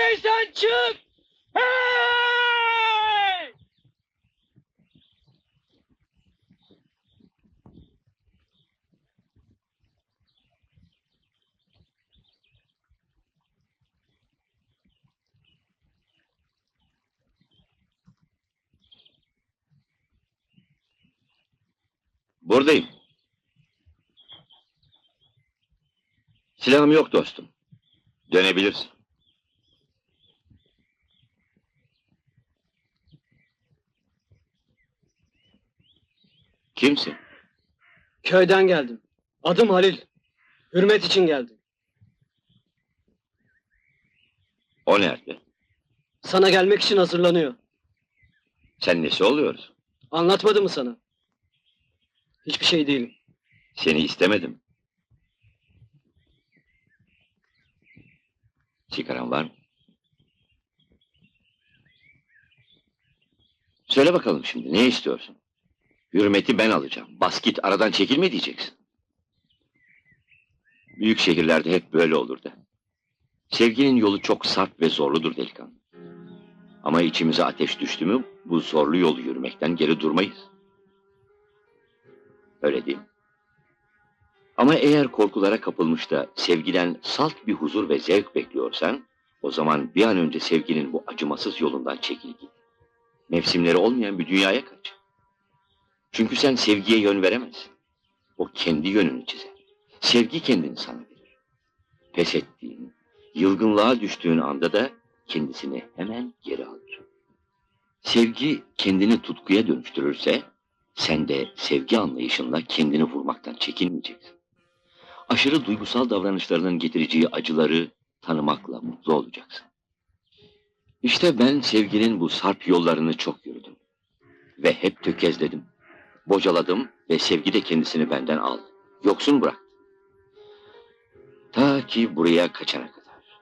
Aradan çık! Hey! Buradayım. Silahım yok dostum. Dönebilirsin. Kimsin? Köyden geldim. Adım Halil. Hürmet için geldim. O nerede? Sana gelmek için hazırlanıyor. Sen nesi oluyoruz? Anlatmadı mı sana? Hiçbir şey değilim. Seni istemedim. Sigaran var mı? Söyle bakalım şimdi ne istiyorsun? Hürmeti ben alacağım. Bas git aradan çekilme diyeceksin. Büyük şehirlerde hep böyle olur da. Sevginin yolu çok sarp ve zorludur delikanlı. Ama içimize ateş düştü mü bu zorlu yolu yürümekten geri durmayız. Öyle değil mi? Ama eğer korkulara kapılmış da sevgiden salt bir huzur ve zevk bekliyorsan, o zaman bir an önce sevginin bu acımasız yolundan çekil git. Mevsimleri olmayan bir dünyaya kaç. Çünkü sen sevgiye yön veremezsin. O kendi yönünü çizer. Sevgi kendini sana verir. Pes ettiğin, yılgınlığa düştüğün anda da kendisini hemen geri alır. Sevgi kendini tutkuya dönüştürürse, sen de sevgi anlayışınla kendini vurmaktan çekinmeyeceksin. Aşırı duygusal davranışlarının getireceği acıları tanımakla mutlu olacaksın. İşte ben sevginin bu sarp yollarını çok yürüdüm. Ve hep tökezledim. Bocaladım ve sevgi de kendisini benden aldı. Yoksun bıraktı. Ta ki buraya kaçana kadar.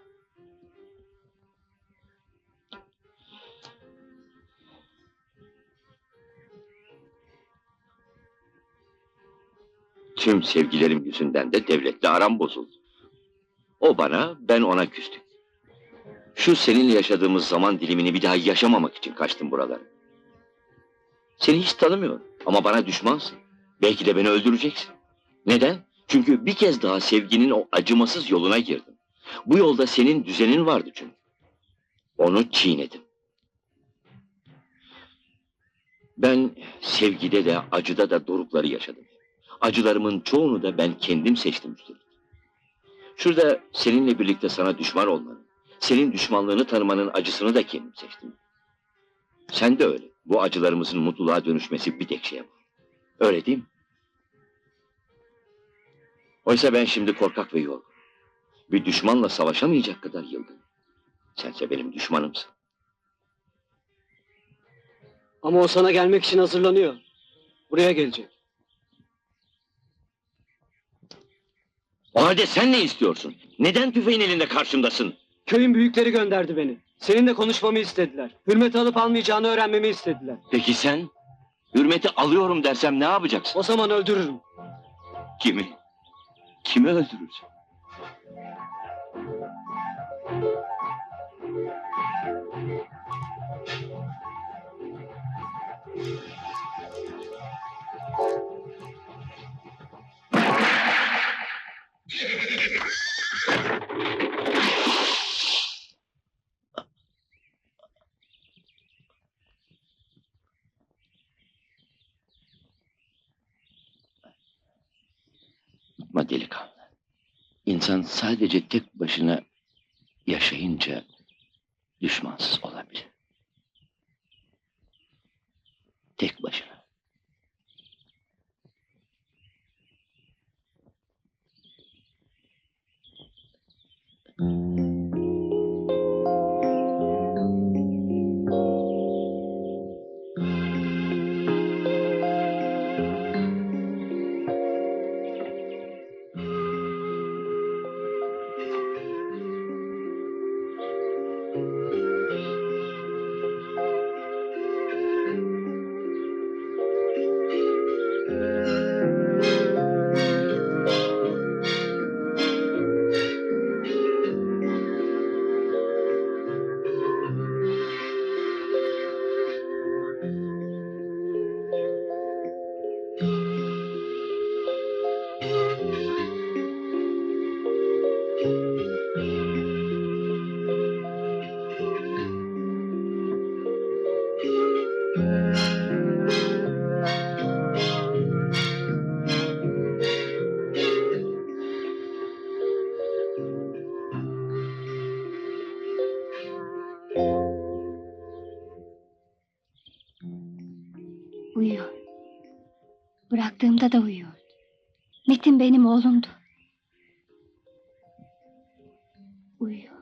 Tüm sevgilerim yüzünden de devletle aram bozuldu. O bana, ben ona küstük. Şu seninle yaşadığımız zaman dilimini bir daha yaşamamak için kaçtım buralara. Seni hiç tanımıyorum ama bana düşmansın. Belki de beni öldüreceksin. Neden? Çünkü bir kez daha sevginin o acımasız yoluna girdim. Bu yolda senin düzenin vardı çünkü. Onu çiğnedim. Ben sevgide de acıda da dorukları yaşadım. Acılarımın çoğunu da ben kendim seçtim üstelik. Şurada seninle birlikte sana düşman olmanın, senin düşmanlığını tanımanın acısını da kendim seçtim. Sen de öyle. Bu acılarımızın mutluluğa dönüşmesi bir tek şeye bağlı. Öyle değil mi? Oysa ben şimdi korkak ve yorgun. Bir düşmanla savaşamayacak kadar yılgın. Sense benim düşmanımsın. Ama o sana gelmek için hazırlanıyor. Buraya gelecek. O halde sen ne istiyorsun? Neden tüfeğin elinde karşımdasın? Köyün büyükleri gönderdi beni. Seninle konuşmamı istediler. Hürmet alıp almayacağını öğrenmemi istediler. Peki sen? Hürmeti alıyorum dersem ne yapacaksın? O zaman öldürürüm. Kimi? Kimi öldürürsün? Ama delikanlı. İnsan sadece tek başına yaşayınca düşmansız olabilir. Bıraktığımda da uyuyordu. Metin benim oğlumdu. Uyuyor.